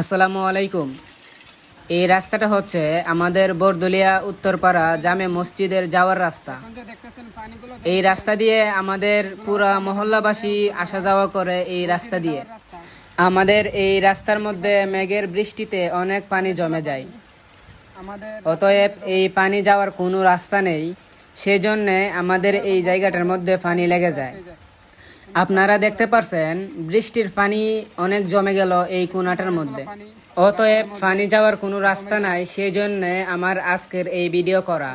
আসসালামু আলাইকুম। এই রাস্তাটা হচ্ছে আমাদের বরদলিয়া উত্তরপাড়া জামে মসজিদের যাওয়ার রাস্তা। এই রাস্তা দিয়ে আমাদের পুরা মহল্লাবাসী আসা যাওয়া করে এই রাস্তা দিয়ে। আমাদের এই রাস্তার মধ্যে মেঘের বৃষ্টিতে অনেক পানি জমে যায়। অতএব এই পানি যাওয়ার কোনো রাস্তা নেই। সেজন্য আমাদের এই জায়গাটার মধ্যে পানি লেগে যায়। আপনারা দেখতে পারছেন, বৃষ্টির পানি অনেক জমে গেল এই কোনাটার মধ্যে। অতএব পানি যাওয়ার কোনো রাস্তা নাই সেই জন্য আমার আজকের এই ভিডিও করা।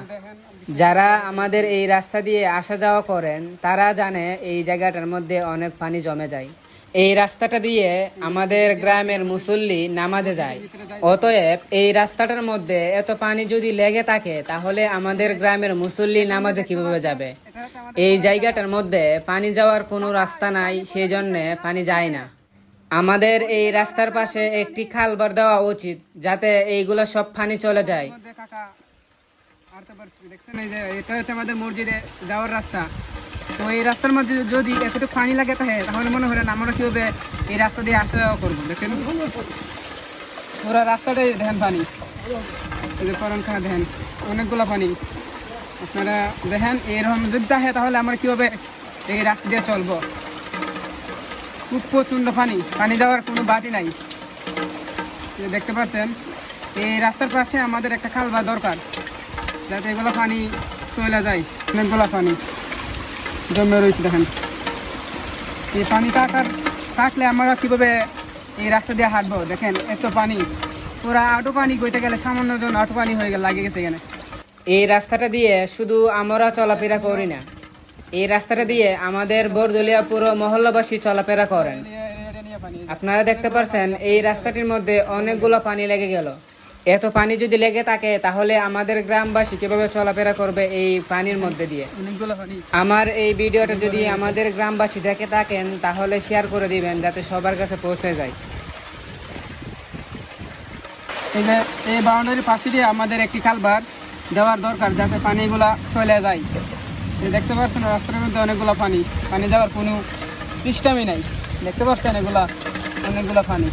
যারা আমাদের এই রাস্তা দিয়ে আসা যাওয়া করেন, তারা জানে এই জায়গাটার মধ্যে অনেক পানি জমে যায়। এই রাস্তাটা দিয়ে আমাদের গ্রামের মুসল্লি নামাজে যায়। অতএব এই রাস্তাটার মধ্যে এত পানি যদি লেগে থাকে, তাহলে আমাদের গ্রামের মুসল্লি নামাজে কীভাবে যাবে? এই জায়গাটার মধ্যে পানি যাওয়ার কোনো রাস্তা নাই সেই জন্য পানি যায় না। আমাদের এই রাস্তার পাশে একটি খাল বার দেওয়া উচিত, যাতে এইগুলো সব পানি চলে যায়। দেখছেন এই যে, এটা হচ্ছে আমাদের মসজিদে যাওয়ার রাস্তা। তো এই রাস্তার মধ্যে যদি এতটুকু পানি লাগে থাকে তাহলে মনে হলেন আমরা কীভাবে এই রাস্তা দিয়ে আসা যাওয়া করব, দেখেন। পুরো রাস্তাটাই দেখেন পানি। যে দেখেন, অনেকগুলো পানি। আপনারা দেখেন, এরকম যদি থাকে তাহলে আমরা কীভাবে এই রাস্তা দিয়ে চলবো? খুব প্রচণ্ড পানি পানি যাওয়ার কোনো বাটি নাই। দেখতে পাচ্ছেন, এই রাস্তার পাশে আমাদের একটা খাল বা দরকার, যাতে এগুলো পানি চলে যায়, অনেকগুলো পানি। জমে রয়েছে দেখেন। এই পানি থাকার থাকলে আমরা কীভাবে এই রাস্তা দিয়ে হাঁটবো? দেখেন এত পানি। পুরা আটো পানি গইতে গেলে সামান্য জন আটো পানি হয়ে গেলে লাগে গেছে এখানে। এই রাস্তাটা দিয়ে শুধু আমরা চলাফেরা করি না। এই রাস্তাটা দিয়ে আমাদের বরদলিয়া পুরো মহল্লাবাসী চলাফেরা করেন। পানি। আপনারা দেখতে পারছেন এই রাস্তাটির মধ্যে অনেকগুলো পানি লেগে গেল। এত পানি যদি লেগে থাকে তাহলে আমাদের গ্রামবাসী কীভাবে চলাফেরা করবে এই পানির মধ্যে দিয়ে? আমার এই ভিডিওটা যদি আমাদের গ্রামবাসী দেখে থাকেন তাহলে শেয়ার করে দিবেন যাতে সবার কাছে পৌঁছে যায়। এই বাউন্ডারির পাশে দিয়ে আমাদের একটি কালবার দেওয়ার দরকার যাতে পানিগুলা চলে যায়। দেখতে পাচ্ছেন রাস্তার মধ্যে অনেকগুলো পানি। পানি যাওয়ার কোনো সিস্টেমই নাই। দেখতে পাচ্ছেন এগুলা অনেকগুলো পানি।